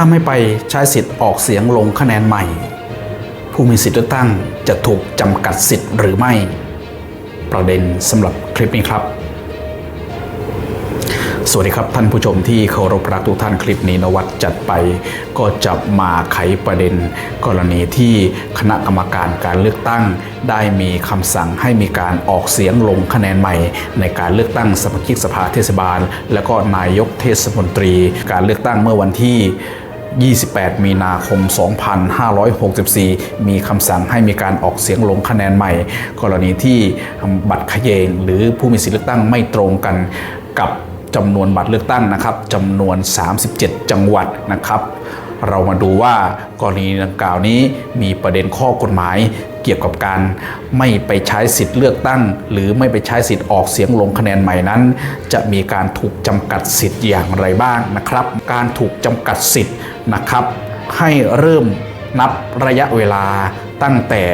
ถ้าไม่ไปใช้สิทธิ์ออกเสียงลงคะแนนใหม่ ผู้มีสิทธิ์เลือกตั้งจะถูกจำกัดสิทธิ์หรือไม่ ประเด็นสำหรับคลิปนี้ครับ สวัสดีครับท่านผู้ชมที่เคารพรักทุกท่านคลิปนี้นวัดจัดไป ก็จะมาไขประเด็น กรณีที่คณะกรรมการการเลือกตั้ง ได้มีคำสั่งให้มีการออกเสียงลงคะแนนใหม่ ในการเลือกตั้งสมาชิกสภาเทศบาล และก็นายกเทศมนตรี การเลือกตั้งเมื่อวันที่ 28 มีนาคม 2564 มีคำสั่งให้มีการออกเสียงลงคะแนนใหม่ กรณีที่บัตรขยง หรือผู้มีสิทธิเลือกตั้งไม่ตรงกันกับจำนวนบัตรเลือกตั้งนะครับจำนวน 37 จังหวัดนะครับ เรามาดูว่ากรณีดังกล่าวนี้มีประเด็นข้อกฎหมาย กี่ยวกับการไม่ไปใช้สิทธิ์เลือกตั้ง หรือไม่ไปใช้สิทธิ์ออกเสียงลงคะแนนใหม่นั้น จะมีการถูกจำกัดสิทธิ์อย่างไรบ้างนะครับ การถูกจำกัดสิทธิ์นะครับ ให้เริ่มนับระยะเวลาตั้งแต่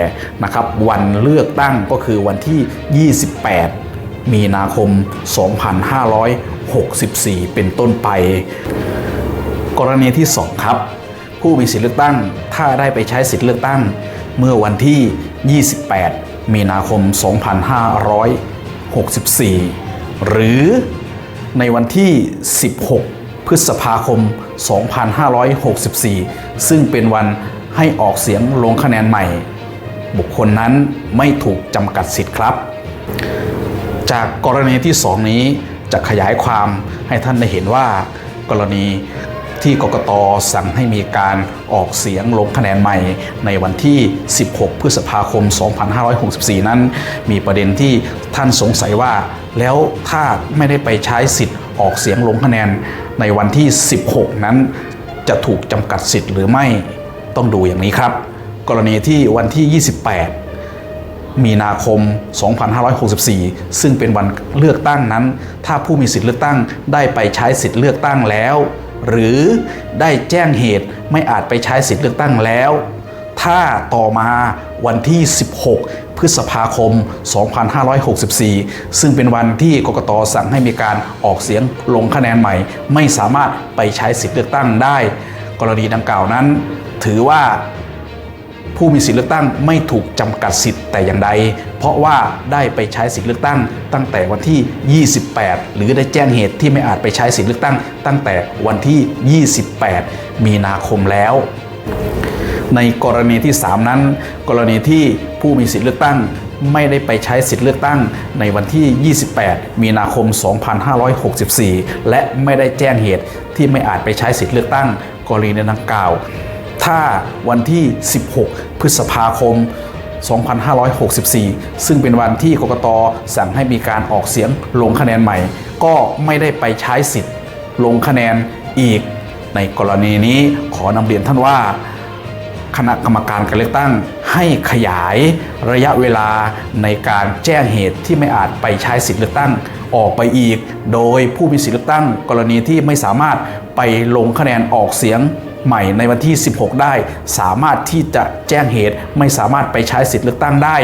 นะครับวันเลือกตั้งก็คือวันที่ 28 มีนาคม 2564 เป็นต้นไป กรณีที่ 2 ครับ ผู้มีสิทธิเลือกตั้ง ถ้าได้ไปใช้สิทธิเลือกตั้ง เมื่อวันที่ 28 มีนาคม 2564 หรือในวันที่ 16 พฤษภาคม 2564 ซึ่งเป็นวันให้ออกเสียงลงคะแนนใหม่ บุคคลนั้นไม่ถูกจำกัดสิทธิ์ครับ จากกรณีที่ 2 นี้จะขยายความให้ท่านได้เห็นว่ากรณี ที่กกตสั่งให้มีการออกเสียงลงคะแนนใหม่ในวันที่ 16 พฤษภาคม 2564 นั้น มีประเด็นที่ท่านสงสัยว่า แล้วถ้าไม่ได้ไปใช้สิทธิ์ออกเสียงลงคะแนนในวันที่ 16 นั้น จะถูกจำกัดสิทธิ์หรือไม่ต้องดูอย่างนี้ครับ กรณีที่วันที่ 28มีนาคม 2564 ซึ่งเป็นวันเลือกตั้งนั้น ถ้าผู้มีสิทธิ์เลือกตั้งได้ไปใช้สิทธิ์เลือกตั้งแล้ว หรือได้แจ้งเหตุไม่อาจไปใช้สิทธิเลือกตั้งแล้ว ถ้าต่อมาวันที่ 16 พฤษภาคม 2564 ซึ่งเป็นวันที่กกตสั่งให้มีการออกเสียงลงคะแนนใหม่ ไม่สามารถไปใช้สิทธิเลือกตั้งได้ กรณีดังกล่าวนั้น ถือว่า ผู้มีสิทธิเลือกตั้งไม่ถูกจำกัดสิทธิ์แต่อย่างใด เพราะว่าได้ไปใช้สิทธิเลือกตั้ง ตั้งแต่วันที่ 28 หรือได้แจ้งเหตุที่ไม่อาจไปใช้สิทธิเลือกตั้ง ตั้งแต่วันที่ 28 มีนาคมแล้ว ในกรณีที่ 3 นั้น กรณีที่ผู้มีสิทธิเลือกตั้งไม่ได้ไปใช้สิทธิเลือกตั้งในวันที่ 28 มีนาคม 2564 และไม่ได้แจ้งเหตุที่ไม่อาจไปใช้สิทธิเลือกตั้ง กรณีดังกล่าว ถ้าวันที่ 16 พฤษภาคม 2564 ซึ่งเป็นวันที่กกตสั่งให้มีการออกเสียงลงคะแนนใหม่ ก็ไม่ได้ไปใช้สิทธิ์ลงคะแนนอีก ในกรณีนี้ขอนำเรียนท่านว่า คณะกรรมการการเลือกตั้งให้ขยายระยะเวลาในการแจ้งเหตุที่ไม่อาจไปใช้สิทธิ์เลือกตั้งออกไปอีก โดยผู้มีสิทธิเลือกตั้ง กรณีที่ไม่สามารถไปลงคะแนนออกเสียง ใหม่ในวันที่ 16 ได้ สามารถที่จะแจ้งเหตุไม่สามารถไปใช้สิทธิ์เลือกตั้งได้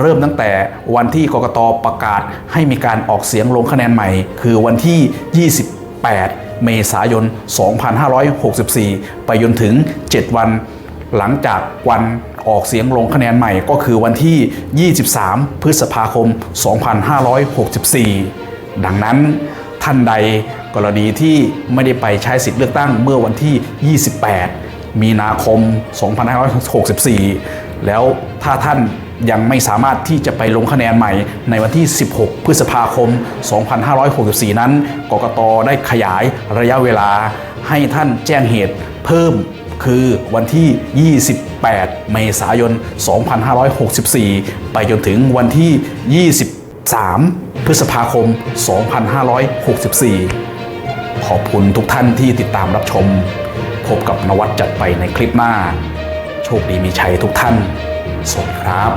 เริ่มตั้งแต่วันที่กกตประกาศให้มีการออกเสียงลงคะแนนใหม่ คือวันที่ 28 เมษายน 2564 ไปจนถึง 7 วันหลังจากวันออกเสียงลงคะแนนใหม่ก็คือวันที่ 23 พฤษภาคม 2564 ดังนั้นท่านใด กรณีที่ไม่ได้ไปใช้สิทธิเลือกตั้งเมื่อวันที่ 28 มีนาคม 2564 แล้วถ้าท่านยังไม่สามารถที่จะไปลงคะแนนใหม่ในวันที่ 16 พฤษภาคม 2564 นั้น กกตได้ขยายระยะเวลาให้ท่านแจ้งเหตุเพิ่มคือวันที่ 28 เมษายน 2564 ไปจนถึงวันที่ 23 พฤษภาคม 2564 ขอบคุณทุกท่านที่ติดตามรับชม พบกับนวัดจัดไปในคลิปหน้า โชคดีมีชัยทุกท่าน สวัสดีครับ